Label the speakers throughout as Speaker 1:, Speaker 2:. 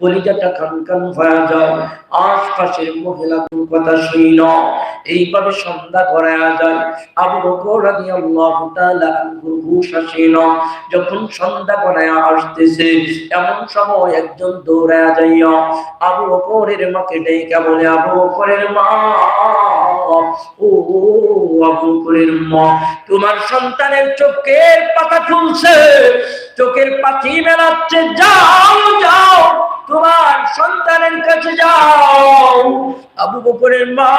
Speaker 1: কলিজাটা খান হয়ে যায়, আশপাশের কথা এইভাবে সন্ধ্যা করা যায়। আবু বকর তাআলা আসিল। যখন সন্ধ্যা করায় আসতেছে, এমন সময় একজন দৌড়ায় যাইয়া আবু বকরের মাকে ডেকে বলে, আবু বকরের মা, ও, আবু বকরের মা, তোমার সন্তানের চোখের পাতা খুলছে। চোখের পাখি মেলাচ্ছে যাও যাও, তোমার সন্তানের কাছে যাও। আবু বকরের মা।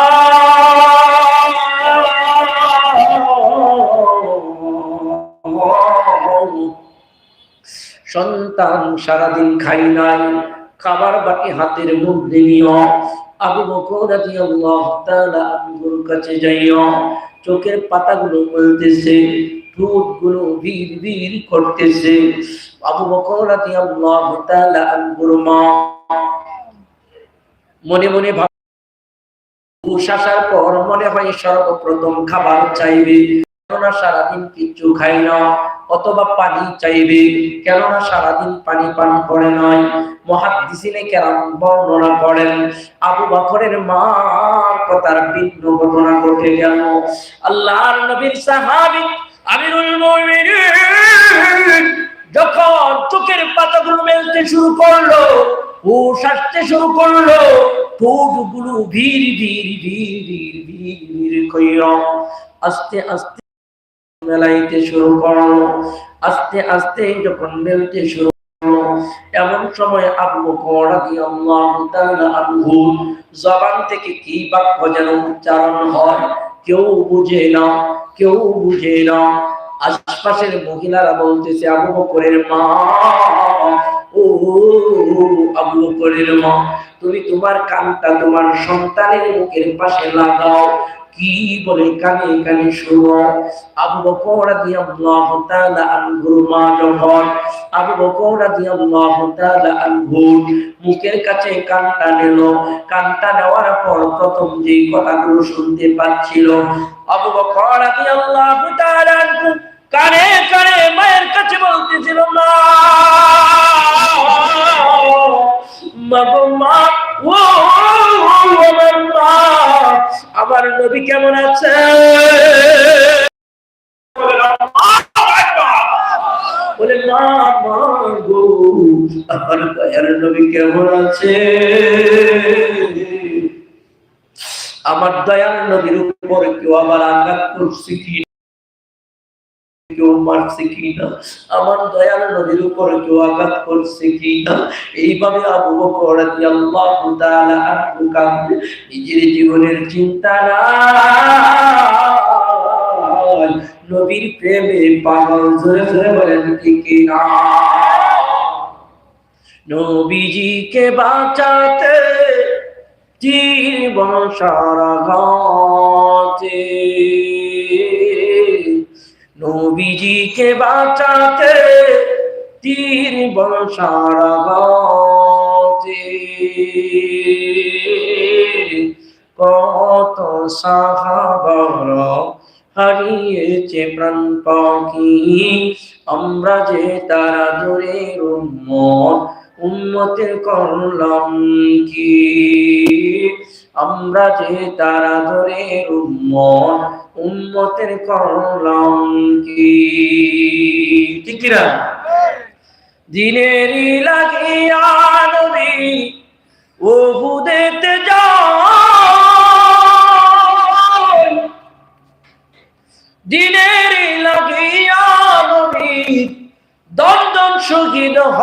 Speaker 1: সন্তান সারাদিন খাই নাই, খাবার বাটি হাতের মধ্যে নিও। আবু বকর রাদিয়াল্লাহু তাআলা আবুর কাছে যাইও চোখের পাতাগুলো বলতেছে ঠোঁটগুলো ভিড় ভিড় করতেছে। আবু বকর রাদিয়াল্লাহু তাআলা আনহুর মা মনে মনে ভাব পর মনে হয় সর্বপ্রথম খাবার চাইবে, কেননা সারাদিন কিচ্ছু খাই না, অথবা পানি চাইবে, কেননা সারাদিন পানি পান করে নয় মহাদিসিনে কেরাম বর্ণনা করেন, আবু বকরের মার কথার ভিন্ন ঘটনা ঘটে গেল। আল্লাহর নবীর সাহাবী আমিরুল মুমিনিন যখন চোখের পাতাগুলো মেলতে শুরু করল, হুশ আসতে শুরু করল, ঠোঁটগুলো ভিড় ভিড় ভিড় ভিড় ভিড় ভিড় কইর। আস্তে আস্তে মেলাইতে শুরু করল। আস্তে আস্তে যখন মেলতে শুরু এমন সময় আবু বকর রাদিয়াল্লাহু তাআলা আনহু জবান থেকে কি বাক্য যেন উচ্চারণ হয়? কেউ বুঝে না, কেউ বুঝে না। আশপাশের মহিলারা বলতেছে, আবু বকরের মা, ও আবু বকরের মা, তুমি তোমার কানটা তোমার সন্তানের মুখের পাশে লাগাও কি বলে কানে কানে শুনো আবু বকর রাদিয়াল্লাহু তাআলা আনহুর মা যখন আবু বকর রাদিয়াল্লাহু তাআলা আনহুর মুখের কাছে কানটা নিল, কানটা নেওয়ার পর প্রথম যে কথাগুলো শুনতে পাচ্ছিল, আবু বকর রাদিয়াল্লাহু তাআলা আনহু কানে কানে মায়ের কাছে বলতেছিল, মা! আমার নবী কেমন আছে? বলে আমার দয়ার নবী কেমন আছে? আমার দয়ার নবীর উপর কেউ আবার আঘাত করছে কি কেউ মারছে কিনা? আমার দয়াল নদীর উপর কেউ আঘাত করছে কিনা? এইভাবে আবু বকর রাদিয়াল্লাহু তাআলা নিজের জীবনের চিন্তা নাই। নবীর প্রেমে পাগল জোরে জোরে বলেন না? নবীজিকে বাঁচাতে জীবন সারা ঘাতে নবীজিকে বাঁচাতে তীর বসারাতে কত সাহাবার হারিয়েছে প্রাণ পাখি আমরা যে তারা ধরে উম্মত, উম্মতের করলাম কি? আমরা যে তারা ধরে উম্মত, উম্মতের করলাম কি? কিনা? দিনেরই লাগিয়া নবী ও হুদেতে যায় দিনেরই লাগিয়া নবী দন্দন শহীদ হ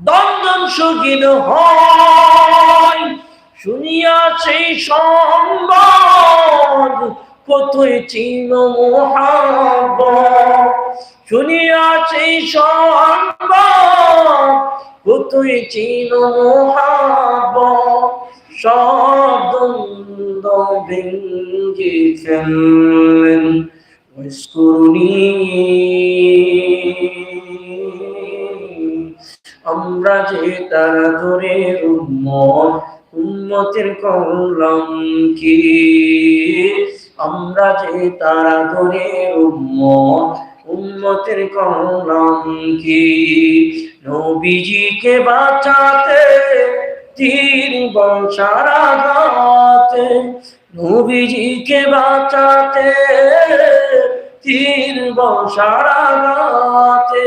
Speaker 1: দন্দন শহীদ হয় শুনিয়া সেই সংবাদ, কতই চিন মহাব শুনিয়া সেই সংবাদ, কতই চিন মহাব শব্দ ভেঙ্গে ফেললেন আমরা যে তারা ধরে উম্মত উম্মতের করলাম কি? আমরা যে তারা ধরে উম্মত, উম্মতের করলাম কি? নবীজিকে বাঁচাতে তীর বংশার আঘাতে নবীজিকে বাঁচাতে তীর বংশার আঘাতে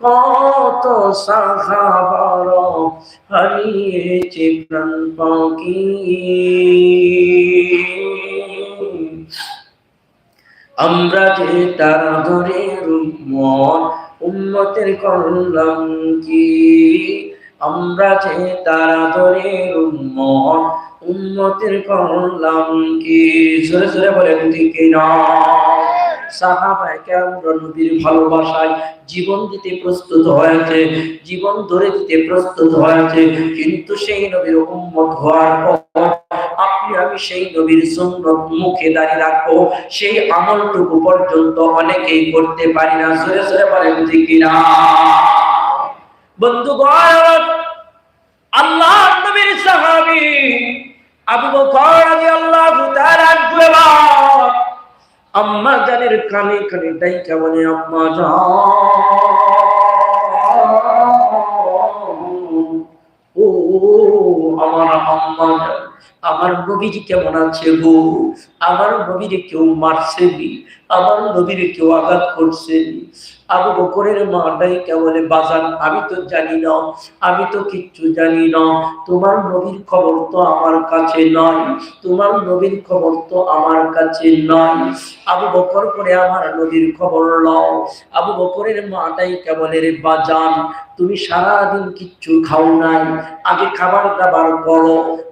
Speaker 1: কত সাহাবার হারিয়েছে প্রাণ পাখি আমরা যে তারা ধরে উম্মত উম্মতের করলাম কি? আমরা যে তারা ধরে উম্মত উম্মতের করলাম কি? জোরে জোরে বলেন, ঠিক না সাহাবায়ে কেরামরা নবীর ভালোবাসায় জীবন দিতে প্রস্তুত হয়েছে, জীবন ধরে দিতে প্রস্তুত হয়েছে। কিন্তু সেই নবীর উম্মত হওয়ার পর আপনি, আমি সেই নবীর সুন্নত মুখে দাঁড়িয়ে রাখব। সেই আমলটুকু পর্যন্ত অনেকেই করতে পারি না। সরে সরে বলেন ঠিক কিনা বন্ধুগণ, আল্লাহ নবীর সাহাবী আবু বকর রাদিয়াল্লাহু তাআলা আম্মা জানের কানে কানে ডাইকা বলে আম্মা ও আমার আম্মা জান আমার নবীজি কেমন আছে গো? আমার নবীর কেউ মারছে আমার নবীর কেউ আঘাত করছে আবু বকরের মাটাই কেবলে বাজান, আমি তো জানি না, আমি তো কিচ্ছু জানি না। তোমার নবীর খবর তো আমার কাছে নয় তোমার নবীর খবর তো আমার কাছে নয় আবু বকর করে আমার নবীর খবর লও আবু বকরের মাটাই কেবলের বাজান, তুমি সারাদিন কিচ্ছু খাও নাই, আগে খাবার দাবার করো।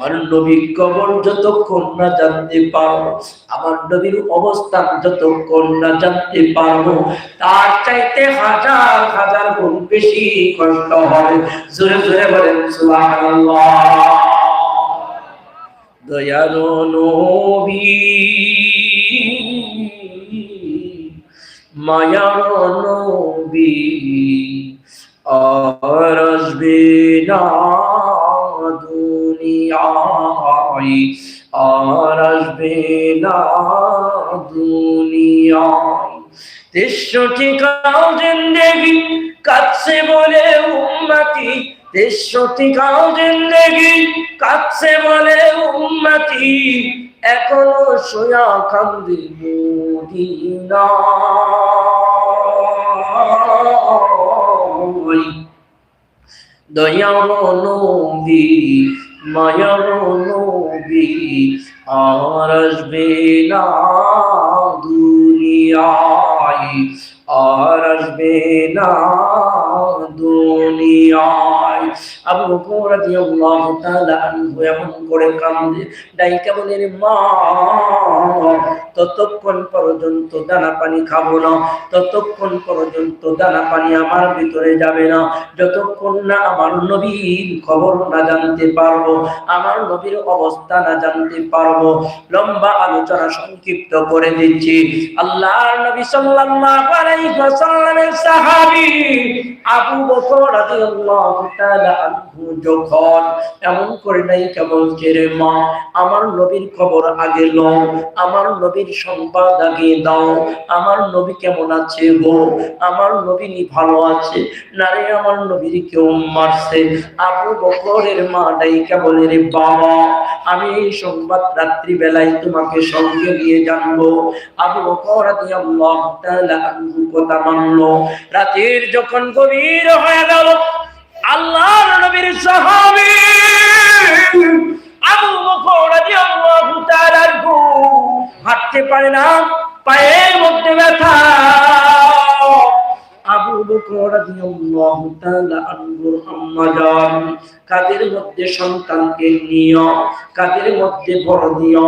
Speaker 1: আমার নবীর কবর যতক্ষণ না জানতে পারো আমার নবীর অবস্থান যতক্ষণ না জানতে পারো তার চাইতে হাজার হাজার গুণ বেশি কষ্ট হবে। জোরে জোরে বলেন দয়ালো নবী, মায়ার নবী, আর আসবে না। দুনিয়ায় আর আসবে না দুনিয়ায়। তেষট্টি কাল জিন্দেগি কাছে বলে উম্মতি, তেষট্টি কাল জিন্দেগি কাছে বলে উম্মতি, এখনও সোয়া কান্দি মদিনায় দয়ার নবী মায়ার নবী আর আসবে না দুনিয়ায়। আর আসবে না দুনিয়ায়। ততক্ষণ পর্যন্ত দানা পানি খাব না, ততক্ষণ পর্যন্ত দানা পানি আমার ভিতরে যাবে না। যতক্ষণ না আমার নবীর খবর না জানতে পারব, আমার নবীর অবস্থা না জানতে পারব, লম্বা আলোচনা সংক্ষিপ্ত করে দিচ্ছি। আল্লাহর নবী সাল্লাল্লাহু আলাইহি ওয়াসাল্লামের সাহাবী আবু বকর রাদিয়াল্লাহু তাআলা যখন এমন করে নাই কেবল রে মা, আমার নবীর খবর আগে লও, আমার নবীর সংবাদ আগে দাও, আমার নবী কেমন আছে গো? আমার নবী ভালো আছে? নারে আমার নবীর কেউ মারছে? আবু বকরের মা ডাইকা বলে রে বাবা। আমি এই সংবাদ রাত্রি বেলায় তোমাকে সঙ্গে নিয়ে জানব। আবু বকর রাদিয়াল্লাহু তাআলা কথা মানলো। রাতের যখন গভীর হয়ে গেল আল্লাহর নবীর সাহাবী আবু বকর রাদিয়াল্লাহু তাআলা হাঁটতে পারে না পায়ের মধ্যে ব্যথা। আবু বকর কাদের মধ্যে সন্তানকে নিও, কাদের মধ্যে বড় দিও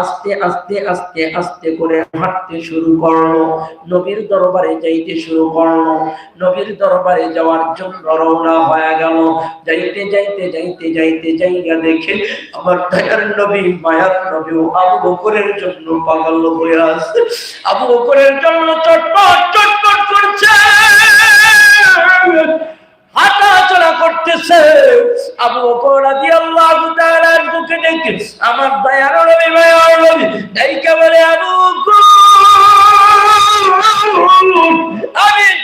Speaker 1: আস্তে আস্তে আস্তে আস্তে করে হাঁটতে শুরু করল, নবীর দরবারে যাইতে শুরু করল, নবীর দরবারে যাওয়ার জন্য রওনা হয়ে গেল। যাইতে যাইতে যাইতে যাইতে যাইয়া দেখে আমার দয়ার নবী, মায়ার নবী আবু বকরের জন্য পাগল হয়ে আছে। আবু বকরের জন্য চটপট চটপট করছে। হাঁটা চলা করতেছে। আবু বকর রাদিয়াল্লাহু তাআলার বুকে আমার দয়ার নবী, মায়ার নবী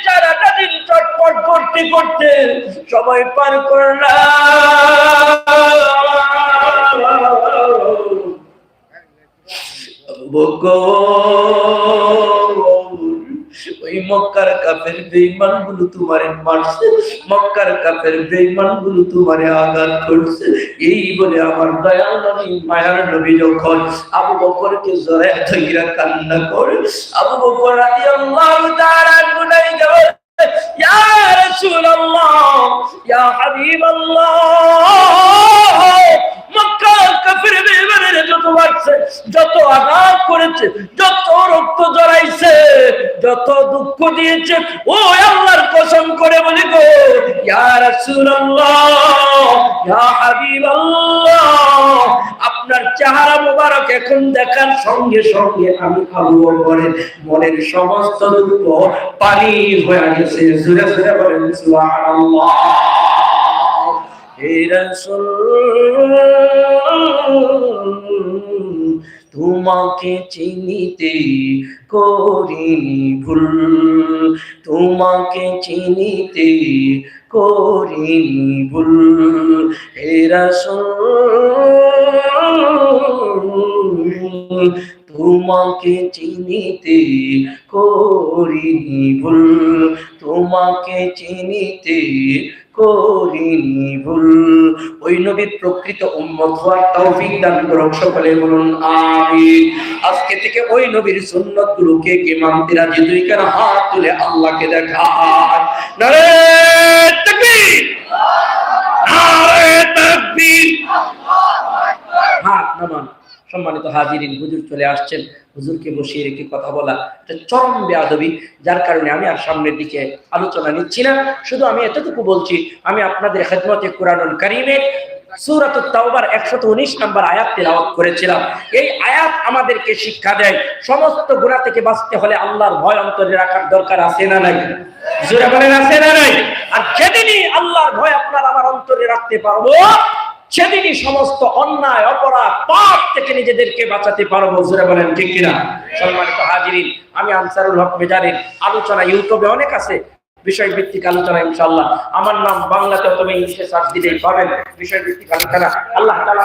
Speaker 1: সারাটা দিন চটপট করতে করতে সময় পার করলাম। মক্কার কাফের বেঈমানগুলো তোমারে মারছে, মক্কার কাফের বেঈমানগুলো তোমারে আঘাত করছে। এই বলে আমার দয়াল নবী, মায়ার নবী যখন আবু বকরকে জড়ায় ধইরা কান্না করে, আবু বকর রাদিয়াল্লাহু তাআলা ইয়া রাসূলুল্লাহ ইয়া হাবিবাল্লাহ মক্কার কাফের বেঈমানের যত মারছে যত আঘাত করেছে, যত রক্ত জড়াইছে, যত দুঃখ দিয়েছে, ও আল্লাহর কসম করে বলি গো, ইয়া রাসূলুল্লাহ, ইয়া হাবিবাল্লাহ। চেহারা মোবারক এখন দেখার সঙ্গে সঙ্গে আমি আবু বকরের মনের সমস্ত দুঃখ পানি হয়ে গেছে। জোরে জোরে বলেন, সুবহানাল্লাহ। হে রাসূল, তোমাকে চিনিতে করিনি ভুল। তোমাকে চিনিতে করিনি ভুল। হে রাসূল তোমাকে চিনিতে করিনি ভুল, তোমাকে চিনিতে করিনি ভুল। ওই নবীর প্রকৃত উম্মত হওয়ার তৌফিক দান করুন সকলে বলুন, আমিন। আজকে থেকে ওই নবীর সুন্নাত গুলোকে কে মানতে রাজি দুই কেন হাত তুলে আল্লাহকে দেখায় নারে নারে হাত নামান। সম্মানিত হাজিরিন, হুজুর চলে আসছেন। হুজুরকে বসিয়ে রেখে কথা বলা এটা চরম বেয়াদবি, যার কারণে আমি আর সামনের দিকে আলোচনা নিচ্ছি না। শুধু আমি এতটুকু বলছি, আমি আপনাদের খেদমতে কোরআনুল কারিমের সূরাত তাওবার 119 নম্বর আয়াত তেলাওয়াত করেছিলাম। এই আয়াত আমাদেরকে শিক্ষা দেয়, সমস্ত গুনাহ থেকে বাঁচতে হলে আল্লাহর ভয় অন্তরে রাখার দরকার আছে না নাই? জোরে বলেন, আছে না নাই? আর যেদিনই আল্লাহর ভয় আপনার আমার অন্তরে রাখতে পারব সেদিনই সমস্ত অন্যায়, অপরাধ, পাপ থেকে নিজেদেরকে বাঁচাতে পারব, জোরে বলেন, ঠিক কিনা? সম্মানিত হাজিরিন, আমি আনসারুল হক মেজারের আলোচনা ইউটিউবে অনেক আছে বিষয় ভিত্তিক আলোচনা, ইনশাআল্লাহ। আমার নাম বাংলাতে তুমি ইংলিশে সার্চ দিলেই পাবেন বিষয় ভিত্তিক আলোচনা। আল্লাহ তাআলা